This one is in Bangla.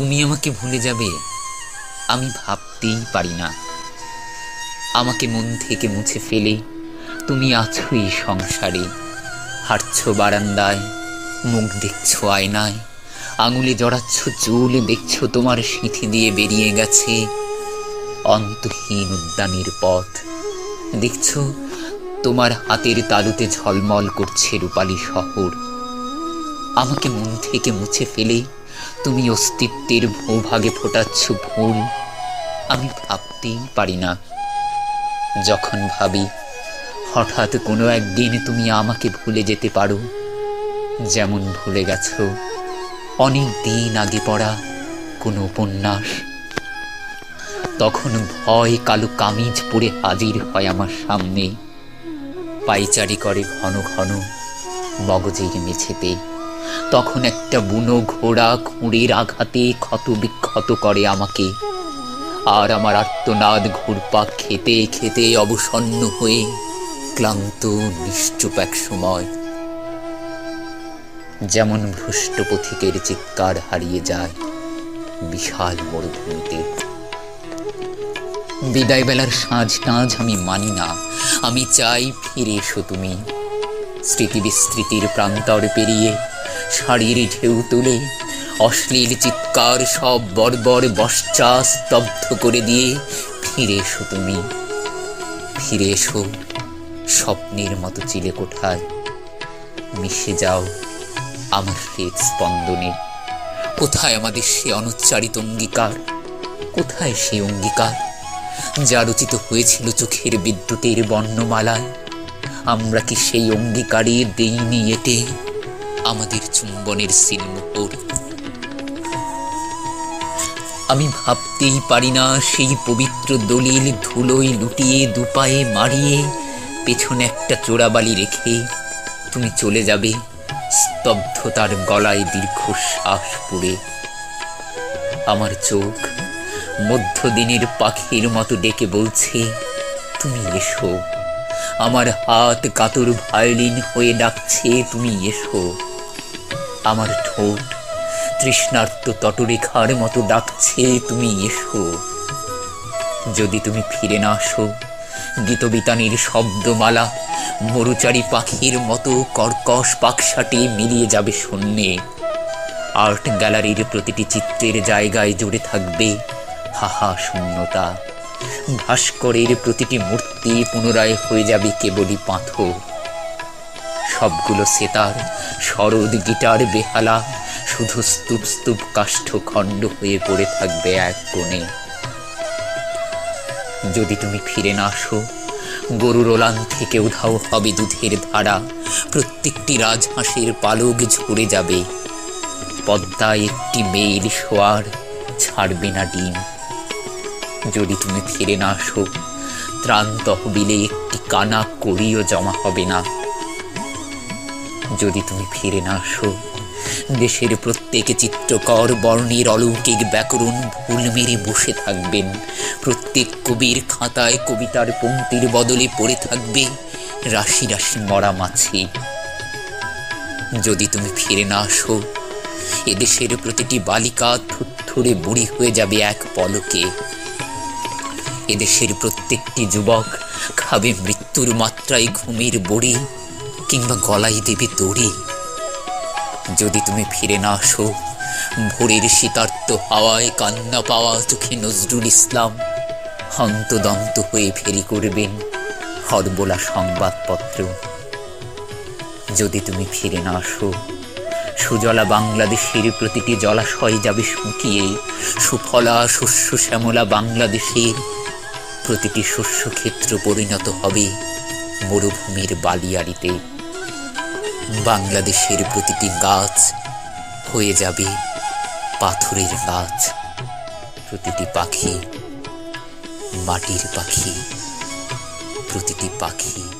তুমি আমাকে ভুলে যাবে, আমি ভাবতেই পারি না। আমাকে মন থেকে মুছে ফেলে, তুমি আছো এই সংসারে। হাঁটছ বারান্দায়, মুখ দেখছ আয়নায়, আঙুলে জড়াচ্ছ চুল, দেখছ তোমার সিঁথি দিয়ে বেরিয়ে গেছে। অন্তহীন উদ্যানের পথ, দেখছ তোমার হাতের তালুতে ঝলমল করছে রূপালী শহর। আমাকে মন থেকে মুছে ফেলে তুমি অস্তিত্বের ভূভাগে ফোটাচ্ছ ভুল আমি ভাবতেই পারি না। যখন ভাবি, হঠাৎ কোনো একদিন তুমি আমাকে ভুলে যেতে পারো। যেমন ভুলে গেছো, অনেক দিন আগে পড়া কোনো উপন্যাস। তখন ভয় কালো কামিজ পরে হাজির হয় আমার সামনে। পাইচারি করে ঘন ঘন মগজের মেঝেতে। তখন একটা বুনো ঘোড়া খুঁড়ের আঘাতে ক্ষত বিক্ষত করে আমাকে। আর আমার আত্মনাদ ঘুরপাক খেতে খেতে অবসন্ন হয়ে ক্লান্ত, নিশ্চুপ এক সময় যেমন ভ্রষ্ট পথিকের চিৎকার হারিয়ে যায় বিশাল মরুভূমিতে। বিদায় বেলার সাঁঝ টাঁঝ আমি মানি না, আমি চাই ফিরে এসো তুমি। স্মৃতি বিস্মৃতির প্রান্তর পেরিয়ে শাড়ির ঢেউ তুলে অশ্লীল চিৎকার সব বর্বর বশ্চা স্তব্ধ করে দিয়ে ফিরে এসো তুমি। ফিরে এসো, স্বপ্নের মতো চিলে কোঠায়। মিশে যাও আমার হৃদ স্পন্দনে। কোথায় আমাদের সে অনুচ্চারিত অঙ্গীকার? কোথায় সে অঙ্গীকার? যা রচিত হয়েছিল চোখের বিদ্যুতের বর্ণমালায়। আমরা কি সেই অঙ্গীকারে দেইনি এটে আমাদের চুম্বনের সিলমোহর আমি ভাবতেই পারি না সেই পবিত্র দলিল ধুলোয় লুটিয়ে দুপায়ে মারিয়ে পেছনে একটা চোরাবালি রেখে তুমি চলে যাবে স্তব্ধতার গলায় দীর্ঘ শ্বাস পড়ে। আমার চোখ মধ্যদিনের পাখির মতো ডেকে বলছে, তুমি এসো। আমার হাত কাতর ভায়োলিন হয়ে ডাকছে, তুমি এসো। আমার ঠোঁট। তৃষ্ণার্ত তটরেখার মতো ডাকছে, তুমি এসো। যদি তুমি ফিরে না আসো, গীতবিতানের শব্দমালা মরুচারি পাখির মতো কর্কশ পাকসাটে মিলিয়ে যাবে শূন্যে। আর্ট গ্যালারির প্রতিটি চিত্রের জায়গায় জুড়ে থাকবে হাহা শূন্যতা ভাস্করের প্রতিটি মূর্তি পুনরায় হয়ে যাবে কেবলই পাথর। সবগুলো সেতার শরদ গিটার বেহালা, শুধু স্তূপ স্তূপ কাষ্ঠ খণ্ড হয়ে পড়ে থাকবে এক কোণে। যদি তুমি ফিরে না আসো, গরুর ওলান থেকে উধাও হবে দুধের ধারা, প্রত্যেকটি রাজহাঁসের পালক ঝরে যাবে। পদ্মায় একটি মেয়ের শোয়ার, ছাড়বে না ডিম। যদি তুমি ফিরে না আসো, ত্রাণ তহবিলে একটি কানা করিও জমা হবে না। যদি তুমি ফিরে না আসো, দেশের প্রত্যেকে চিত্রকর বর্ণের অলৌকিক ব্যাকরণ ভুল মেরে বসে থাকবেন। প্রত্যেক কবির খাতায় কবিতার পঙ্ক্তির বদলে পড়ে থাকবে রাশি রাশি মরা মাছি। যদি তুমি ফিরে না আসো, এদেশের প্রতিটি বালিকা থুত্থুরে বুড়ি হয়ে যাবে এক পলকে। এদেশের প্রত্যেকটি যুবক খাবে মৃত্যুর মাত্রায় ঘুমের বড়ি। কিংবা গলায় দেবে দড়ি। যদি তুমি ফিরে না আসো, ভোরের শীতার্ত হাওয়ায় কান্না পাওয়া চোখে নজরুল ইসলাম হন্তদন্ত হয়ে ফেরি করবেন হরবোলা সংবাদপত্র। যদি তুমি ফিরে না আসো, সুজলা বাংলাদেশের প্রতিটি জলাশয় যাবে শুকিয়ে, সুফলা, শস্য, শ্যামলা বাংলাদেশের প্রতিটি শস্যক্ষেত্র পরিণত হবে মরুভূমির বালিয়াড়িতে। বাংলাদেশের প্রতিটি গাছ হয়ে যাবে পাথরের গাছ। প্রতিটি পাখি মাটির পাখি। প্রতিটি পাখি